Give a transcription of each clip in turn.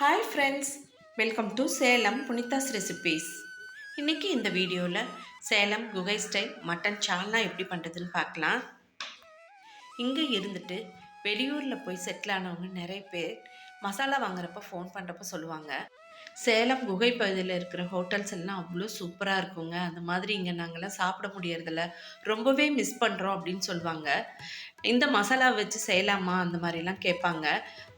Hi friends welcome to Salem Punitha's recipes இன்றைக்கி இந்த வீடியோவில் சேலம் குகை ஸ்டைல் மட்டன் சால்னா எப்படி பண்ணுறதுன்னு பார்க்கலாம். இங்கே இருந்துட்டு வெளியூரில் போய் செட்டில் ஆனவங்க நிறைய பேர் மசாலா வாங்குறப்ப ஃபோன் பண்ணுறப்ப சொல்லுவாங்க சேலம் குகை பகுதியில் இருக்கிற ஹோட்டல்ஸ் எல்லாம் அவ்வளோ சூப்பராக இருக்குங்க. அந்த மாதிரி இங்கே நாங்கள்லாம் சாப்பிட முடியறதில்ல. ரொம்பவே மிஸ் பண்ணுறோம் அப்படின்னு சொல்லுவாங்க. இந்த மசாலா வச்சு செய்யலாமா? அந்த மாதிரிலாம் கேட்பாங்க.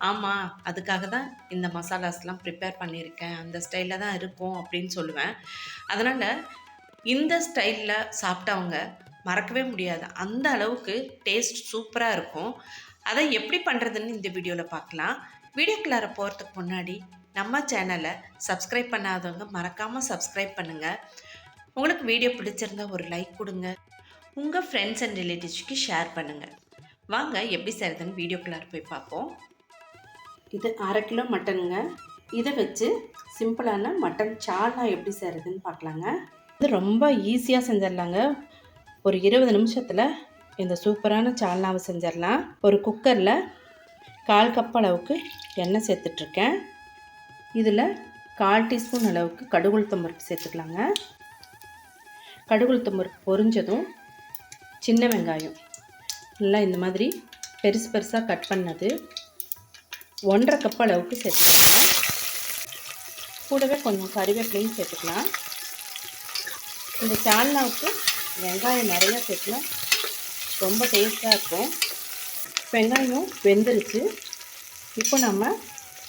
ஆமாம் அதுக்காக தான் இந்த மசாலாஸ்லாம் ப்ரிப்பேர் பண்ணியிருக்கேன். அந்த ஸ்டைலில் தான் இருக்கும் அப்படின்னு சொல்லுவேன். அதனால் இந்த ஸ்டைலில் சாப்பிட்டவங்க மறக்கவே முடியாது. அந்த அளவுக்கு டேஸ்ட் சூப்பராக இருக்கும். அதை எப்படி பண்ணுறதுன்னு இந்த வீடியோவில் பார்க்கலாம். வீடியோக்குள்ளார போகிறதுக்கு முன்னாடி நம்ம சேனலை சப்ஸ்கிரைப் பண்ணாதவங்க மறக்காமல் சப்ஸ்கிரைப் பண்ணுங்கள் உங்களுக்கு வீடியோ பிடிச்சிருந்தா ஒரு லைக் கொடுங்க. உங்கள் ஃப்ரெண்ட்ஸ் அண்ட் ரிலேட்டிவ்ஸ்க்கு ஷேர் பண்ணுங்கள் வாங்க எப்படி செய்கிறதுன்னு வீடியோக்குள்ளார போய் பார்ப்போம். இது அரை கிலோ மட்டனுங்க. இதை வச்சு சிம்பிளான மட்டன் சால்னா எப்படி செய்கிறதுன்னு பார்க்கலாங்க. இது ரொம்ப ஈஸியாக செஞ்சிடலாங்க. ஒரு இருபது நிமிஷத்தில் இந்த சூப்பரான சால்னாவை செஞ்சிடலாம். ஒரு குக்கரில் கால் கப் அளவுக்கு எண்ணெய் சேர்த்துட்ருக்கேன். இதில் கால் டீஸ்பூன் அளவுக்கு கடுகுளுத்தம் பருப்பு சேர்த்துக்கலாங்க. கடுகுளுத்தம் பருப்பு பொரிஞ்சதும் சின்ன வெங்காயம். ஃபுல்லாக இந்த மாதிரி பெருசு பெருசாக கட் பண்ணது. ஒன்றரை கப் அளவுக்கு சேர்த்துக்கோங்க. கூடவே கொஞ்சம் கறிவேப்பிலையும் சேர்த்துக்கலாம். இந்த சால்னாவுக்கு வெங்காயம் நிறையா சேர்க்கலாம். ரொம்ப டேஸ்ட்டாக இருக்கும். வெங்காயம் வெந்துருச்சு. இப்போ நம்ம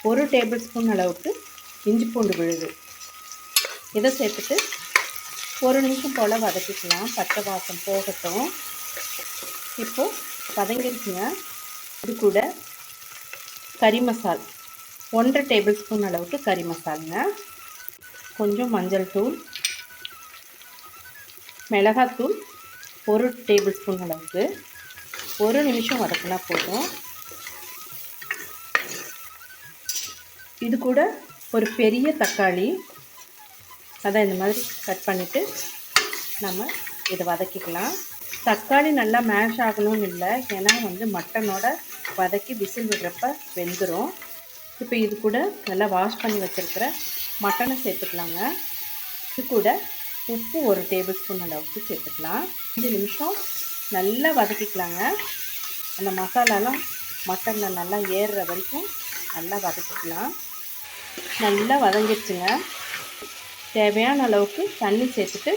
ஒரு டேபிள் ஸ்பூன் அளவுக்கு இஞ்சி பூண்டு விழுது. இதை சேர்த்துட்டு ஒரு நிமிஷம் போல் வதக்கிக்கலாம். பச்சை வாசம் போகட்டும். இப்போது வதங்கிருச்சுங்க. இது கூட கறி மசால். ஒன்றரை டேபிள் ஸ்பூன் அளவுக்கு கறி மசாலுங்க. கொஞ்சம் மஞ்சள் தூள். மிளகாத்தூள் ஒரு டேபிள் ஸ்பூன் அளவுக்கு. ஒரு நிமிஷம் வதக்கினா போதும். இது கூட ஒரு பெரிய தக்காளி. அதை இந்த மாதிரி கட் பண்ணிவிட்டு நம்ம இதை வதக்கிக்கலாம். தக்காளி நல்லா மேஷ் ஆகணும்னு இல்லை. ஏன்னா வந்து மட்டனோட வதக்கி விசில் விடுறப்ப வெந்துடும் இப்போ இது கூட நல்லா வாஷ் பண்ணி வச்சுருக்கிற மட்டனை சேர்த்துக்கலாங்க. இது கூட உப்பு ஒரு டேபிள் ஸ்பூன் அளவுக்கு சேர்த்துக்கலாம். அஞ்சு நிமிஷம் நல்லா வதக்கிக்கலாங்க. அந்த மசாலாலாம் மட்டனில் நல்லா ஏறுற வரைக்கும் நல்லா வதக்கிக்கலாம். நல்லா வதங்கிடுச்சுங்க. தேவையான அளவுக்கு தண்ணி சேர்த்துட்டு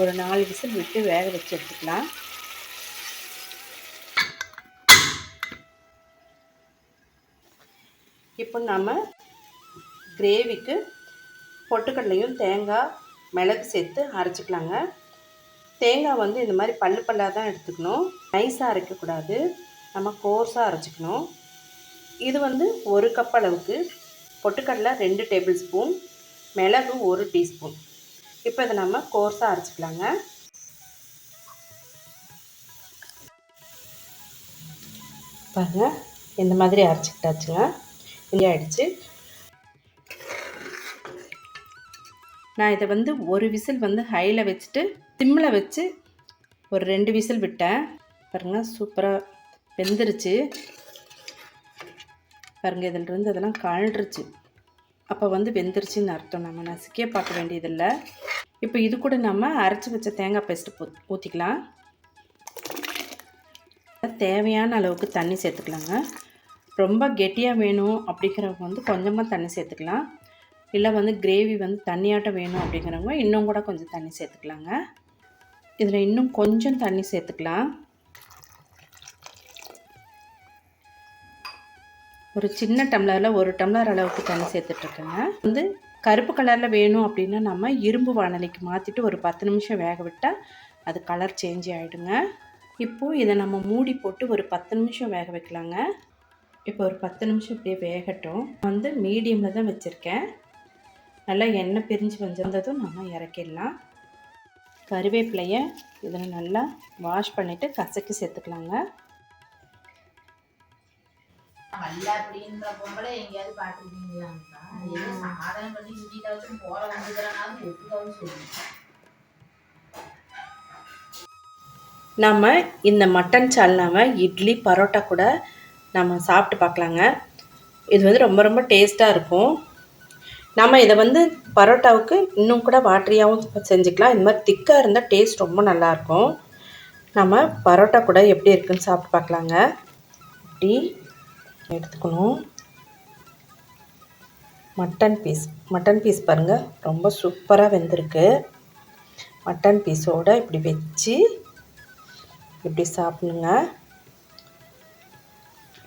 ஒரு நாலு விசில் விட்டு வேக வச்சு எடுத்துக்கலாம். இப்போ நம்ம கிரேவிக்கு பொட்டுக்கடலையும் தேங்காய் மிளகு சேர்த்து அரைச்சிக்கலாங்க. தேங்காய் வந்து இந்த மாதிரி பல்லு பல்லாக தான் எடுத்துக்கணும். நைஸாக அரைக்கக்கூடாது. நம்ம கோர்ஸாக அரைச்சிக்கணும். இது வந்து ஒரு கப் அளவுக்கு பொட்டுக்கடலை ரெண்டு டேபிள் ஸ்பூன் மிளகு ஒரு டீஸ்பூன். இப்போ இதை நம்ம கோர்ஸாக அரைச்சிக்கலாங்க. பாருங்கள் இந்த மாதிரி அரைச்சிக்கிட்டாச்சுங்க. இங்கே ஆயிடுச்சு. நான் இதை வந்து ஒரு விசில் வந்து ஹையில் வச்சுட்டு சிம்மில் வச்சு ஒரு ரெண்டு விசில் விட்டேன். பாருங்கள் சூப்பராக வெந்துருச்சு. பாருங்கள் இதிலிருந்து அதெல்லாம் கழண்டுருச்சு அப்போ வந்து வெந்துருச்சுன்னு அர்த்தம். நம்ம நசுக்கே பார்க்க வேண்டியதில்லை. இப்போ இது கூட நம்ம அரைச்சி வச்ச தேங்காய் பேஸ்ட்டு ஊற்றிக்கலாம் தேவையான அளவுக்கு தண்ணி சேர்த்துக்கலாங்க. ரொம்ப கெட்டியாக வேணும் அப்படிங்கிறவங்க வந்து கொஞ்சமாக தண்ணி சேர்த்துக்கலாம். இல்லை வந்து கிரேவி வந்து தண்ணியாட்டம் வேணும் அப்படிங்கிறவங்க இன்னும் கூட கொஞ்சம் தண்ணி சேர்த்துக்கலாங்க. இதில் இன்னும் கொஞ்சம் தண்ணி சேர்த்துக்கலாம். ஒரு சின்ன டம்ளரில் ஒரு டம்ளர் அளவுக்கு தண்ணி சேர்த்துட்ருக்கேங்க. வந்து கருப்பு கலரில் வேணும் அப்படின்னா நம்ம இரும்பு வானலிக்கு மாற்றிட்டு ஒரு பத்து நிமிஷம் வேக விட்டால் அது கலர் சேஞ்ச் ஆகிடுங்க இப்போது இதை நம்ம மூடி போட்டு ஒரு பத்து நிமிஷம் வேக வைக்கலாங்க. இப்போ ஒரு பத்து நிமிஷம் இப்படியே வேகட்டும். வந்து மீடியமில் தான் வச்சுருக்கேன். நல்லா எண்ணெய் பிரிஞ்சு வந்திருந்ததும் நம்ம இறக்கிடலாம். கருவேப்பிலையை இதில் நல்லா வாஷ் பண்ணிவிட்டு கசக்கி சேர்த்துக்கலாங்க. வல்ல அப்படின்ற பொம்பளை எங்கேயாவது பார்த்துருக்கீங்களாங்கக்கா ஏதோ சாதனை பண்ணி சுத்திட்டாச்சும் போற வந்துக்கிறனாலும் ஒப்புக்காவும் சொல்லுங்க. நம்ம இந்த மட்டன் சால்னாவை இட்லி பரோட்டா கூட நம்ம சாப்பிட்டு பார்க்கலாங்க. இது வந்து ரொம்ப ரொம்ப டேஸ்ட்டாக இருக்கும். நம்ம இதை வந்து பரோட்டாவுக்கு இன்னும் கூட வாட்டரியாகவும் செஞ்சுக்கலாம். இந்த மாதிரி திக்காக இருந்தால் டேஸ்ட் ரொம்ப நல்லாயிருக்கும் நம்ம பரோட்டா கூட எப்படி இருக்குன்னு சாப்பிட்டு பார்க்கலாங்க. இப்படி எடுத்துக்கணும். மட்டன் பீஸ் மட்டன் பீஸ் பாருங்கள் ரொம்ப சூப்பராக வெந்திருக்கு. மட்டன் பீஸோட இப்படி வச்சு இப்படி சாப்பிடுங்க.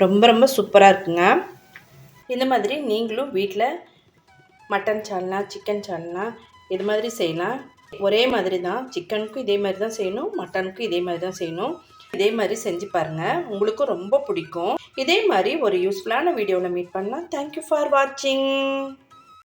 ரொம்ப ரொம்ப சூப்பராக இருக்குங்க. இந்த மாதிரி நீங்களும் வீட்டில் மட்டன் சால்னா சிக்கன் சால்னா இது மாதிரி செய்யலாம். ஒரே மாதிரி தான் சிக்கனுக்கும் இதே மாதிரி தான் செய்யணும் மட்டனுக்கும் இதே மாதிரி தான் செய்யணும். இதே மாதிரி செஞ்சு பாருங்கள் உங்களுக்கும் ரொம்ப பிடிக்கும். இதே மாதிரி ஒரு யூஸ்ஃபுல்லான வீடியோவில் மீட் பண்ணலாம். தேங்க்யூ ஃபார் வாட்சிங்